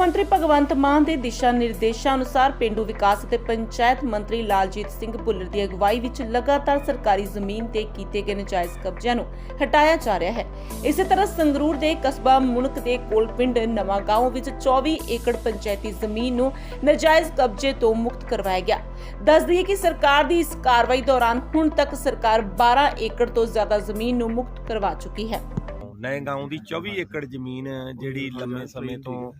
ਮੰਤਰੀ ਭਗਵੰਤ ਮਾਨ ਦੇ ਦਿਸ਼ਾ ਨਿਰਦੇਸ਼ਾਂ ਅਨੁਸਾਰ ਪਿੰਡੂ ਵਿਕਾਸ ਅਤੇ ਪੰਚਾਇਤ ਮੰਤਰੀ ਲਾਲਜੀਤ ਸਿੰਘ ਭੁੱਲਰ ਦੀ ਅਗਵਾਈ ਵਿੱਚ ਲਗਾਤਾਰ ਸਰਕਾਰੀ ਜ਼ਮੀਨ ਤੇ ਕੀਤੇ ਗਏ ਨਜਾਇਜ਼ ਕਬਜ਼ਿਆਂ ਨੂੰ ਹਟਾਇਆ ਜਾ ਰਿਹਾ ਹੈ। ਇਸੇ ਤਰ੍ਹਾਂ ਸੰਗਰੂਰ ਦੇ ਕਸਬਾ ਮੁਣਕ ਦੇ ਕੋਲ ਪਿੰਡ ਨਵਾਂਗਾঁਓ ਵਿੱਚ 24 ਏਕੜ ਪੰਚਾਇਤੀ ਜ਼ਮੀਨ ਨੂੰ ਨਜਾਇਜ਼ ਕਬਜ਼ੇ ਤੋਂ ਮੁਕਤ ਕਰਵਾਇਆ ਗਿਆ। ਦੱਸ ਦਈਏ ਕਿ ਸਰਕਾਰ ਦੀ ਇਸ ਕਾਰਵਾਈ ਦੌਰਾਨ ਹੁਣ ਤੱਕ ਸਰਕਾਰ 12 ਏਕੜ ਤੋਂ ਜ਼ਿਆਦਾ ਜ਼ਮੀਨ ਨੂੰ ਮੁਕਤ ਕਰਵਾ ਚੁੱਕੀ ਹੈ। ਨਏ ਦੀ 24 ਏਕੜ ਜ਼ਮੀਨ ਜਿਹੜੀ ਲੰਮੇ ਸਮੇਂ ਤੋਂ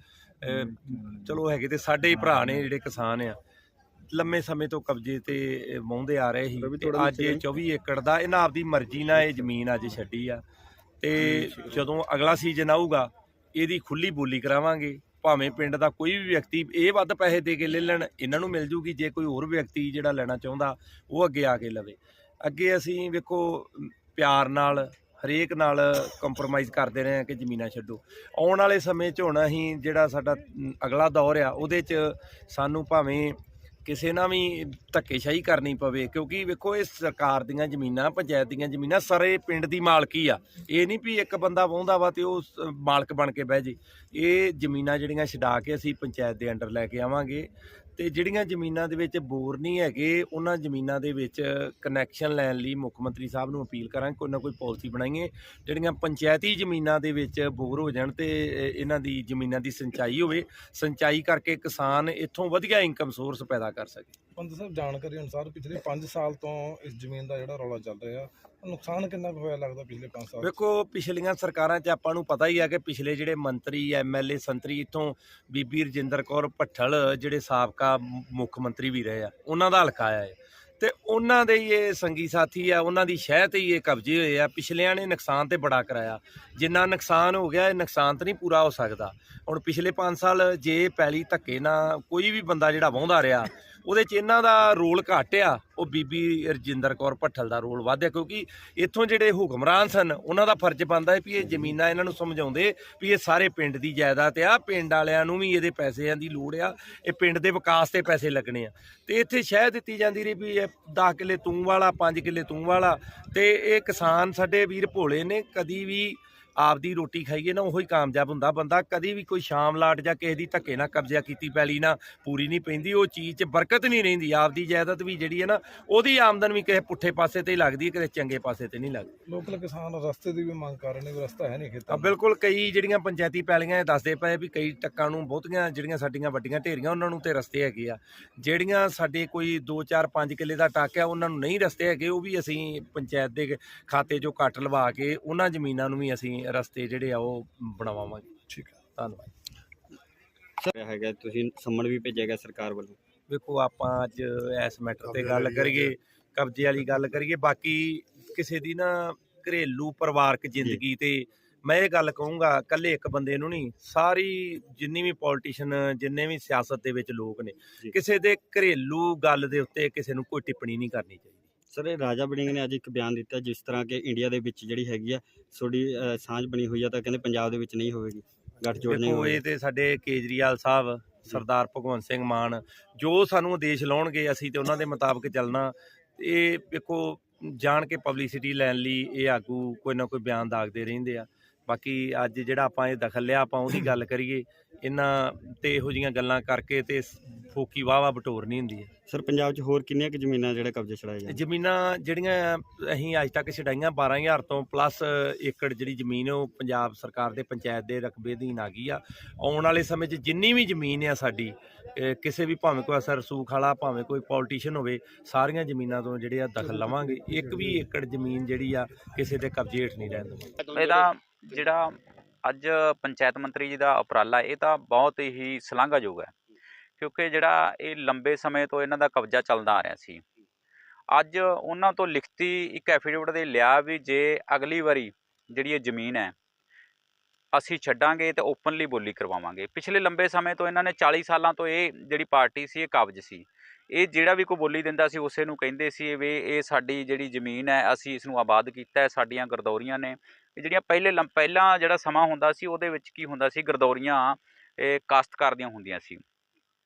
ਚਲੋ ਹੈਗੇ ਤੇ ਸਾਡੇ ਹੀ ਭਰਾ ਨੇ ਜਿਹੜੇ ਕਿਸਾਨ ਆ। ਲੰਮੇ ਸਮੇਂ ਤੋਂ ਕਬਜ਼ੇ ਤੇ ਵਾਹੁੰਦੇ ਆ ਰਹੇ ਸੀ ਅੱਜ ਇਹ 24 ਏਕੜ ਦਾ ਇਹਨਾਂ ਆਪਦੀ ਮਰਜ਼ੀ ਨਾਲ ਇਹ ਜ਼ਮੀਨ ਅੱਜ ਛੱਡੀ ਆ। ਤੇ ਜਦੋਂ ਅਗਲਾ ਸੀਜ਼ਨ ਆਊਗਾ ਇਹਦੀ ਖੁੱਲੀ ਬੋਲੀ ਕਰਾਵਾਂਗੇ। ਭਾਵੇਂ ਪਿੰਡ ਦਾ ਕੋਈ ਵੀ ਵਿਅਕਤੀ ਇਹ ਵੱਧ ਪੈਸੇ ਦੇ ਕੇ ਲੈ ਲੈਣ ਇਹਨਾਂ ਨੂੰ ਮਿਲ ਜੂਗੀ। ਜੇ ਕੋਈ ਹੋਰ ਵਿਅਕਤੀ ਜਿਹੜਾ ਲੈਣਾ ਚਾਹੁੰਦਾ ਉਹ ਅੱਗੇ ਆ ਕੇ ਲਵੇ। ਅੱਗੇ ਅਸੀਂ ਵੇਖੋ ਪਿਆਰ ਨਾਲ ਹਰੇਕ ਨਾਲ ਕੰਪਰੋਮਾਈਜ਼ ਕਰਦੇ ਰਹੇ ਹਾਂ ਕਿ ਜ਼ਮੀਨਾਂ ਛੱਡੋ। ਆਉਣ ਵਾਲੇ ਸਮੇਂ 'ਚ ਹੁਣ ਅਸੀਂ ਜਿਹੜਾ ਸਾਡਾ ਅਗਲਾ ਦੌਰ ਆ, ਉਹਦੇ 'ਚ ਸਾਨੂੰ ਭਾਵੇਂ ਕਿਸੇ ਨਾਲ ਵੀ ਧੱਕੇਸ਼ਾਹੀ ਕਰਨੀ ਪਵੇ, ਕਿਉਂਕਿ ਵੇਖੋ ਇਹ ਸਰਕਾਰ ਦੀਆਂ ਜ਼ਮੀਨਾਂ, ਪੰਚਾਇਤ ਦੀਆਂ ਜ਼ਮੀਨਾਂ ਸਾਰੇ ਪਿੰਡ ਦੀ ਮਾਲਕੀ ਆ। ਇਹ ਨਹੀਂ ਵੀ ਇੱਕ ਬੰਦਾ ਵਾਹੁੰਦਾ ਵਾ ਤੇ ਉਹ ਸ- ਮਾਲਕ ਬਣ ਕੇ ਬਹਿ ਜੇ। ਇਹ ਜ਼ਮੀਨਾਂ ਜਿਹੜੀਆਂ ਛਡਾ ਕੇ ਅਸੀਂ ਪੰਚਾਇਤ ਦੇ ਅੰਡਰ ਲੈ ਕੇ ਆਵਾਂਗੇ। ਤੇ ਜਿਹੜੀਆਂ ਜ਼ਮੀਨਾਂ ਦੇ ਵਿੱਚ ਬੋਰ ਨਹੀਂ ਹੈਗੇ, ਉਹਨਾਂ ਜ਼ਮੀਨਾਂ ਦੇ ਵਿੱਚ ਕਨੈਕਸ਼ਨ ਲੈਣ ਲਈ ਮੁੱਖ ਮੰਤਰੀ ਸਾਹਿਬ ਨੂੰ ਅਪੀਲ ਕਰਾਂ ਕੋਈ ਨਾ ਕੋਈ ਪਾਲਿਸੀ ਬਣਾਈਏ। ਜਿਹੜੀਆਂ ਪੰਚਾਇਤੀ ਜ਼ਮੀਨਾਂ ਦੇ ਵਿੱਚ ਬੋਰ ਹੋ ਜਾਣ ਤੇ ਇਹਨਾਂ ਦੀ ਜ਼ਮੀਨਾਂ ਦੀ ਸਿੰਚਾਈ ਹੋਵੇ, ਸਿੰਚਾਈ ਕਰਕੇ ਕਿਸਾਨ ਇੱਥੋਂ ਵਧੀਆ ਇਨਕਮ ਸੋਰਸ ਪੈਦਾ ਕਰ ਸਕੇ। ਪੰਤ ਸਾਹਿਬ ਜਾਣਕਾਰੀ ਅਨੁਸਾਰ ਪਿਛਲੇ 5 ਸਾਲ ਤੋਂ ਇਸ ਜ਼ਮੀਨ ਦਾ ਜਿਹੜਾ ਰੌਲਾ ਚੱਲ ਰਿਹਾ, ਨੁਕਸਾਨ ਕਿੰਨਾ ਕੁ ਹੋਇਆ ਲੱਗਦਾ ਪਿਛਲੇ 5 ਸਾਲ ਵੇਖੋ, ਪਿਛਲੀਆਂ ਸਰਕਾਰਾਂ 'ਚ ਆਪਾਂ ਨੂੰ ਪਤਾ ਹੀ ਆ ਕਿ ਪਿਛਲੇ ਜਿਹੜੇ ਮੰਤਰੀ ਐਮਐਲਏ ਸੰਤਰੀ ਇੱਥੋਂ ਬੀਬੀ ਰਜਿੰਦਰ ਕੌਰ ਭੱਠਲ, ਜਿਹੜੇ ਸਾਬਕਾ ਮੁੱਖ ਮੰਤਰੀ ਵੀ ਰਹੇ ਆ, ਉਹਨਾਂ ਦਾ ਹਲਕਾ ਆ ਤੇ ਉਹਨਾਂ ਦੇ ਹੀ ਇਹ ਸੰਗੀ ਸਾਥੀ ਆ, ਉਹਨਾਂ ਦੀ ਸ਼ਹਿ ਤੇ ਹੀ ਇਹ ਕਬਜ਼ੇ ਹੋਏ ਆ, ਪਿਛਲਿਆਂ ਨੇ ਨੁਕਸਾਨ ਤੇ ਬੜਾ ਕਰਾਇਆ। ਜਿੰਨਾ ਨੁਕਸਾਨ ਹੋ ਗਿਆ, ਇਹ ਨੁਕਸਾਨ ਤਾਂ ਨਹੀਂ ਪੂਰਾ ਹੋ ਸਕਦਾ। ਹੁਣ ਪਿਛਲੇ 5 ਸਾਲ ਜੇ ਪੈਲੀ ਧੱਕੇ ਨਾਲ ਕੋਈ ਵੀ ਬੰਦਾ ਜਿਹੜਾ ਵਾਹੁੰਦਾ ਰਿਹਾ ਉਹਦੇ 'ਚ ਇਹਨਾਂ ਦਾ ਰੋਲ ਘੱਟ ਆ, ਉਹ ਬੀਬੀ ਰਜਿੰਦਰ ਕੌਰ ਭੱਠਲ ਦਾ ਰੋਲ ਵੱਧ ਆ, ਕਿਉਂਕਿ ਇੱਥੋਂ ਜਿਹੜੇ ਹੁਕਮਰਾਨ ਸਨ, ਉਹਨਾਂ ਦਾ ਫਰਜ਼ ਬਣਦਾ ਹੈ ਵੀ ਇਹ ਜ਼ਮੀਨਾਂ ਇਹਨਾਂ ਨੂੰ ਸਮਝਾਉਂਦੇ ਵੀ ਇਹ ਸਾਰੇ ਪਿੰਡ ਦੀ ਜਾਇਦਾਦ ਆ, ਪਿੰਡ ਵਾਲਿਆਂ ਨੂੰ ਵੀ ਇਹਦੇ ਪੈਸਿਆਂ ਦੀ ਲੋੜ ਆ, ਇਹ ਪਿੰਡ ਦੇ ਵਿਕਾਸ ਤੇ ਪੈਸੇ ਲੱਗਣੇ ਆ। ਤੇ ਇੱਥੇ ਸ਼ਹਿ ਦਿੱਤੀ ਜਾਂਦੀ ਰਹੀ ਵੀ ਇਹ 10 ਕਿੱਲੇ ਤੂੰ ਵਾਲਾ 5 ਕਿੱਲੇ ਤੂੰ ਵਾਲਾ, ਤੇ ਇਹ ਕਿਸਾਨ ਸਾਡੇ ਵੀਰ ਭੋਲੇ ਨੇ ਕਦੀ ਵੀ ਆਪਦੀ ਰੋਟੀ ਖਾਈਏ ਨਾ ਉਹੀ ਕਾਮਯਾਬ ਹੁੰਦਾ। ਬੰਦਾ ਕਦੀ ਵੀ ਕੋਈ ਸ਼ਾਮ ਲਾਟ ਜਾਂ ਕਿਸੇ ਦੀ ਧੱਕੇ ਨਾਲ ਕਬਜ਼ਾ ਕੀਤੀ ਪੈਲੀ ਨਾ ਪੂਰੀ ਨਹੀਂ ਪੈਂਦੀ। ਉਹ ਚੀਜ਼ 'ਚ ਬਰਕਤ ਨਹੀਂ ਰਹਿੰਦੀ। ਆਪਦੀ ਜਾਇਦਾਦ ਵੀ ਜਿਹੜੀ ਹੈ ਨਾ ਉਹਦੀ ਆਮਦਨ ਵੀ ਕਿਸੇ ਪੁੱਠੇ ਪਾਸੇ ਤੇ ਹੀ ਲੱਗਦੀ ਹੈ ਕਿਸੇ ਚੰਗੇ ਪਾਸੇ ਤੇ ਨਹੀਂ ਲੱਗਦੀ। ਲੋਕਲ ਕਿਸਾਨ ਰਸਤੇ ਦੀ ਵੀ ਮੰਗ ਕਰ ਰਹੇ ਨੇ ਵੀ ਰਸਤਾ ਹੈ ਨਹੀਂ ਖੇਤਾਂ। ਬਿਲਕੁਲ ਕਈ ਜਿਹੜੀਆਂ ਪੰਚਾਇਤੀ ਪੈਲੀਆਂ ਇਹ ਦੱਸਦੇ ਪਏ ਵੀ ਕਈ ਟੱਕਾਂ ਨੂੰ ਬਹੁਤੀਆਂ ਜਿਹੜੀਆਂ ਸਾਡੀਆਂ ਵੱਡੀਆਂ ਢੇਰੀਆਂ ਉਹਨਾਂ ਨੂੰ ਤੇ ਰਸਤੇ ਹੈਗੇ ਆ। ਜਿਹੜੀਆਂ ਸਾਡੇ ਕੋਈ 2 4 5 ਕਿੱਲੇ ਦਾ ਟੱਕ ਆ ਉਹਨਾਂ ਨੂੰ ਨਹੀਂ ਰਸਤੇ ਹੈਗੇ ਉਹ ਵੀ ਅਸੀਂ ਪੰਚਾਇਤ ਦੇ ਖਾਤੇ 'ਚੋਂ ਕੱਟ ਲਵਾ ਕੇ ਉਹਨਾਂ ਜ਼ਮੀਨਾਂ ਨੂੰ ਵੀ ਅਸੀਂ ਰਸਤੇ ਜਿਹੜੇ ਆ ਉਹ ਬਣਾਵਾਂਗੇ ਠੀਕ ਹੈ ਧੰਨਵਾਦ। ਰਿਹਾ ਹੈਗਾ ਤੁਸੀਂ ਸੰਮਣ ਵੀ ਭੇਜਿਆ ਗਿਆ ਸਰਕਾਰ ਵੱਲੋਂ? ਵੇਖੋ ਆਪਾਂ ਅੱਜ ਇਸ ਮੈਟਰ ਤੇ ਗੱਲ ਕਰੀਏ ਕਬਜ਼ੇ ਵਾਲੀ ਗੱਲ ਕਰੀਏ ਬਾਕੀ ਕਿਸੇ ਦੀ ਨਾ ਘਰੇਲੂ ਪਰਿਵਾਰਕ ਜ਼ਿੰਦਗੀ ਤੇ ਮੈਂ ਇਹ ਗੱਲ ਕਹੂੰਗਾ ਇਕੱਲੇ ਇੱਕ ਬੰਦੇ ਨੂੰ ਨਹੀਂ ਸਾਰੀ ਜਿੰਨੀ ਵੀ ਪੋਲੀਟੀਸ਼ੀਅਨ ਜਿੰਨੇ ਵੀ ਸਿਆਸਤ ਦੇ ਵਿੱਚ ਲੋਕ ਨੇ। ਕਿਸੇ ਦੇ ਘਰੇਲੂ ਗੱਲ ਦੇ ਉੱਤੇ ਕਿਸੇ ਨੂੰ ਕੋਈ ਟਿੱਪਣੀ ਨਹੀਂ ਕਰਨੀ ਚਾਹੀਦੀ। ਸਰ ਇਹ ਰਾਜਾ ਬੜਿੰਗ ਨੇ ਅੱਜ ਇੱਕ ਬਿਆਨ ਦਿੱਤਾ ਜਿਸ ਤਰ੍ਹਾਂ ਕਿ ਇੰਡੀਆ ਦੇ ਵਿੱਚ ਜਿਹੜੀ ਹੈਗੀ ਆ ਤੁਹਾਡੀ ਅ, ਸਾਂਝ ਬਣੀ ਹੋਈ ਆ ਤਾਂ ਕਹਿੰਦੇ ਪੰਜਾਬ ਦੇ ਵਿੱਚ ਨਹੀਂ ਹੋਵੇਗੀ ਗੱਠਜੋੜ ਨਹੀਂ ਹੋਵੇਗੀ ਇਹ ਤੇ ਸਾਡੇ ਕੇਜਰੀਵਾਲ ਸਾਹਿਬ ਸਰਦਾਰ ਭਗਵੰਤ ਸਿੰਘ ਮਾਨ ਜੋ ਸਾਨੂੰ ਆਦੇਸ਼ ਲਾਉਣਗੇ ਅਸੀਂ ਤੇ ਉਹਨਾਂ ਦੇ ਮੁਤਾਬਕ ਚੱਲਣਾ। ਇਹ ਵੇਖੋ ਜਾਣ ਕੇ ਪਬਲਿਸਿਟੀ ਲੈਣ ਲਈ ਇਹ ਆਗੂ ਕੋਈ ਨਾ ਕੋਈ ਬਿਆਨ ਦਾਗਦੇ ਰਹਿੰਦੇ ਆ। ਬਾਕੀ ਅੱਜ ਜਿਹੜਾ ਆਪਾਂ ਇਹ ਦਖਲ ਲਿਆ ਆਪਾਂ ਉਹਦੀ ਗੱਲ ਕਰੀਏ ਇਹਨਾਂ ਤੇ ਇਹੋ ਜੀਆਂ ਗੱਲਾਂ ਕਰਕੇ ਤੇ ਫੋਕੀ ਵਾਵਾ ਬਟੋਰ ਨਹੀਂ ਹੁੰਦੀ ਹੈ। ਸਰ ਪੰਜਾਬ 'ਚ ਹੋਰ ਕਿੰਨੀਆਂ ਕੁ ਜ਼ਮੀਨਾਂ ਜਿਹੜੇ ਕਬਜ਼ੇ ਛੜਾਏ ਜਾਂਦੇ? ਜ਼ਮੀਨਾਂ ਜਿਹੜੀਆਂ ਅਸੀਂ ਅੱਜ ਤੱਕ ਛਡਾਈਆਂ 12000 ਤੋਂ ਪਲੱਸ ਏਕੜ ਜਿਹੜੀ ਜ਼ਮੀਨ ਉਹ ਪੰਜਾਬ ਸਰਕਾਰ ਦੇ ਪੰਚਾਇਤ ਦੇ ਰਕਬੇ ਅਧੀਨ ਆ ਗਈ ਆ। ਆਉਣ ਵਾਲੇ ਸਮੇਂ 'ਚ ਜਿੰਨੀ ਵੀ ਜ਼ਮੀਨ ਆ ਸਾਡੀ ਕਿਸੇ ਵੀ ਭਾਵੇਂ ਕੋਈ ਅਸਰ ਸੂਖ ਵਾਲਾ ਭਾਵੇਂ ਕੋਈ ਪੋਲੀਟੀਸ਼ੀਅਨ ਹੋਵੇ ਸਾਰੀਆਂ ਜ਼ਮੀਨਾਂ ਤੋਂ ਜਿਹੜੇ ਆ ਦਖਲ ਲਵਾਂਗੇ। ਇੱਕ ਵੀ ਏਕੜ ਜ਼ਮੀਨ ਜਿਹੜੀ ਆ ਕਿਸੇ ਦੇ ਕਬਜ਼ੇ ਹੇਠ ਨਹੀਂ ਰਹਿਣ ਦੇਵਾਂਗੇ ਇਹਦਾ ਜਿਹੜਾ ਅੱਜ ਪੰਚਾਇਤ ਮੰਤਰੀ ਜੀ ਦਾ ਉਪਰਾਲਾ ਇਹ ਤਾਂ ਬਹੁਤ ਹੀ ਸ਼ਲਾਘਾਯੋਗ ਹੈ। ਕਿਉਂਕਿ ਜਿਹੜਾ ਇਹ ਲੰਬੇ ਸਮੇਂ ਤੋਂ ਇਹਨਾਂ ਦਾ ਕਬਜ਼ਾ ਚੱਲਦਾ ਆ ਰਿਹਾ ਸੀ। ਅੱਜ ਉਹਨਾਂ ਤੋਂ ਲਿਖਤੀ ਇੱਕ ਐਫੀਡੇਵਿਟ ਦੇ ਲਿਆ ਵੀ ਜੇ ਅਗਲੀ ਵਾਰੀ ਜਿਹੜੀ ਇਹ ਜ਼ਮੀਨ ਹੈ ਅਸੀਂ ਛੱਡਾਂਗੇ ਤੇ ਓਪਨਲੀ ਬੋਲੀ ਕਰਵਾਵਾਂਗੇ। ਪਿਛਲੇ ਲੰਬੇ ਸਮੇਂ ਤੋਂ ਇਹਨਾਂ ਨੇ 40 ਸਾਲਾਂ ਤੋਂ ਇਹ ਜਿਹੜੀ ਪਾਰਟੀ ਸੀ ਇਹ ਕਾਬਜ ਸੀ। ਇਹ ਜਿਹੜਾ ਵੀ ਕੋਈ ਬੋਲੀ ਦਿੰਦਾ ਸੀ ਉਸੇ ਨੂੰ ਕਹਿੰਦੇ ਸੀ ਵੀ ਇਹ ਸਾਡੀ ਜਿਹੜੀ ਜ਼ਮੀਨ ਹੈ ਅਸੀਂ ਇਸ ਨੂੰ ਆਬਾਦ ਕੀਤਾ ਹੈ ਸਾਡੀਆਂ ਗਰਦੌਰੀਆਂ ਨੇ। ਇਹ ਜਿਹੜੀਆਂ ਪਹਿਲੇ ਪਹਿਲਾਂ ਜਿਹੜਾ ਸਮਾਂ ਹੁੰਦਾ ਸੀ ਉਹਦੇ ਵਿੱਚ ਕੀ ਹੁੰਦਾ ਸੀ ਗਰਦੌਰੀਆਂ ਇਹ ਕਾਸ਼ਤਕਾਰ ਦੀਆਂ ਹੁੰਦੀਆਂ ਸੀ।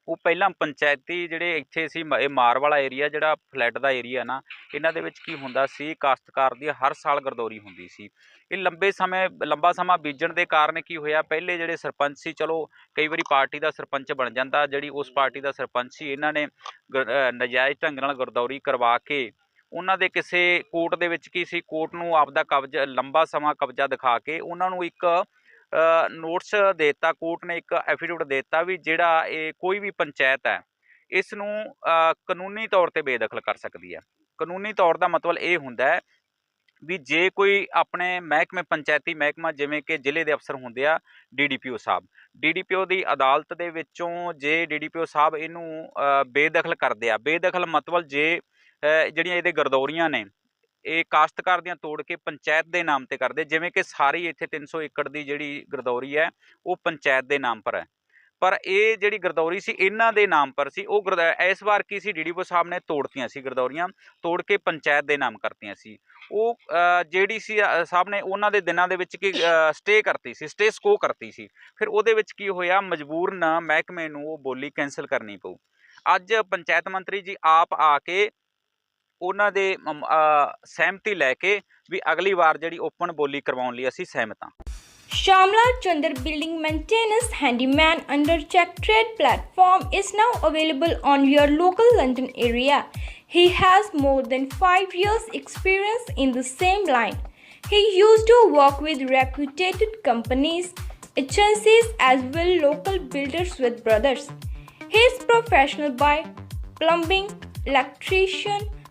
ਉਹ ਪਹਿਲਾਂ ਪੰਚਾਇਤੀ ਜਿਹੜੇ ਇੱਥੇ ਸੀ ਮ- ਇਹ ਮਾਰ ਵਾਲਾ ਏਰੀਆ ਜਿਹੜਾ ਫਲੈਟ ਦਾ ਏਰੀਆ ਨਾ ਇਹਨਾਂ ਦੇ ਵਿੱਚ ਕੀ ਹੁੰਦਾ ਸੀ ਕਾਸ਼ਤਕਾਰ ਦੀ ਹਰ ਸਾਲ ਗਰਦੌਰੀ ਹੁੰਦੀ ਸੀ। ਇਹ ਲੰਬੇ ਸਮੇਂ ਲੰਬਾ ਸਮਾਂ ਬੀਜਣ ਦੇ ਕਾਰਨ ਕੀ ਹੋਇਆ ਪਹਿਲੇ ਜਿਹੜੇ ਸਰਪੰਚ ਸੀ ਚਲੋ ਕਈ ਵਾਰੀ ਪਾਰਟੀ ਦਾ ਸਰਪੰਚ ਬਣ ਜਾਂਦਾ ਜਿਹੜੀ ਉਸ ਪਾਰਟੀ ਦਾ ਸਰਪੰਚ ਸੀ ਇਹਨਾਂ ਨੇ ਗ- ਅ, ਨਜਾਇਜ਼ ਢੰਗ ਨਾਲ ਗਰਦੌਰੀ ਕਰਵਾ ਕੇ ਉਹਨਾਂ ਦੇ ਕਿਸੇ ਕੋਰਟ ਦੇ ਵਿੱਚ ਕੀ ਸੀ ਕੋਰਟ ਨੂੰ ਆਪਦਾ ਕਬਜ਼ਾ ਲੰਬਾ ਸਮਾਂ ਕਬਜ਼ਾ ਦਿਖਾ ਕੇ ਉਹਨਾਂ ਨੂੰ ਇੱਕ ਨੋਟਿਸ ਦਿੱਤਾ ਕੋਰਟ ਨੇ ਇੱਕ ਐਫੀਡੇਵਿਟ ਦਿੱਤਾ ਵੀ ਜਿਹੜਾ ਇਹ ਕੋਈ ਵੀ ਪੰਚਾਇਤ ਹੈ ਇਸ ਨੂੰ ਕਾਨੂੰਨੀ ਤੌਰ ਤੇ ਬੇਦਖਲ ਕਰ ਸਕਦੀ ਹੈ। ਕਾਨੂੰਨੀ ਤੌਰ ਦਾ ਮਤਲਬ ਇਹ ਹੁੰਦਾ ਹੈ ਵੀ ਜੇ ਕੋਈ ਆਪਣੇ ਮਹਿਕਮੇ, ਪੰਚਾਇਤੀ ਮਹਿਕਮਾ ਜਿਵੇਂ ਕਿ ਜ਼ਿਲ੍ਹੇ ਦੇ ਅਫਸਰ ਹੁੰਦੇ ਆ ਡੀਡੀਪੀਓ ਸਾਹਿਬ ਡੀਡੀਪੀਓ ਦੀ ਅਦਾਲਤ ਦੇ ਵਿੱਚੋਂ ਜੇ ਡੀਡੀਪੀਓ ਸਾਹਿਬ ਇਹਨੂੰ ਬੇਦਖਲ ਕਰਦੇ ਆ, ਬੇਦਖਲ ਮਤਲਬ ਜੇ ਜਿਹੜੀਆਂ ਇਹਦੇ ਗਰਦੌਰੀਆਂ ਨੇ ਇਹ ਕਾਸ਼ਤਕਾਰ ਦੀਆਂ ਤੋੜ ਕੇ ਪੰਚਾਇਤ ਦੇ ਨਾਮ ਤੇ ਕਰਦੇ, ਜਿਵੇਂ ਕਿ ਸਾਰੀ ਇੱਥੇ 300 ਏਕੜ ਦੀ ਜਿਹੜੀ ਗਰਦੌਰੀ ਹੈ, ਉਹ ਪੰਚਾਇਤ ਦੇ ਨਾਮ ਪਰ ਹੈ। ਪਰ ਇਹ ਜਿਹੜੀ ਗਰਦੌਰੀ ਸੀ, ਇਹਨਾਂ ਦੇ ਨਾਮ ਪਰ ਸੀ, ਉਹ ਗਰਦ- ਇਸ ਵਾਰ ਕੀ ਸੀ ਡੀਡੀਪੀਓ ਸਾਹਿਬ ਨੇ ਤੋੜਤੀਆਂ ਸੀ ਗਰਦੌਰੀਆਂ, ਤੋੜ ਕੇ ਪੰਚਾਇਤ ਦੇ ਨਾਮ ਕਰਤੀਆਂ ਸੀ। ਉਹ ਜਿਹੜੀ ਸੀ ਸਾਹਿਬ ਨੇ ਉਹਨਾਂ ਦੇ ਦਿਨਾਂ ਦੇ ਵਿੱਚ ਕੀ ਸਟੇ ਕਰਤੀ ਸੀ ਸਟੇ ਸਕੋ ਕਰਤੀ ਸੀ। ਫਿਰ ਉਹਦੇ ਵਿੱਚ ਕੀ ਹੋਇਆ ਮਜਬੂਰਨ ਮਹਿਕਮੇ ਨੂੰ ਉਹ ਬੋਲੀ ਕੈਨਸਲ ਕਰਨੀ ਪਊ। ਅੱਜ ਪੰਚਾਇਤ ਮੰਤਰੀ ਜੀ ਆਪ ਆ ਕੇ ਉਹਨਾਂ ਦੇ ਅਮ, ਅ, ਸਹਿਮਤੀ ਲੈ ਕੇ ਵੀ ਅਗਲੀ ਵਾਰ ਜਿਹੜੀ ਓਪਨ ਬੋਲੀ ਕਰਵਾਉਣ ਲਈ ਅਸੀਂ ਸਹਿਮਤ ਹਾਂ Shamla Chandar Building Maintenance Handyman under Check Trade platform is now available on your local London area. He has more than 5 years experience in the same line. He used to work with reputed companies, agencies as well local builders with brothers. He is professional by plumbing, electrician,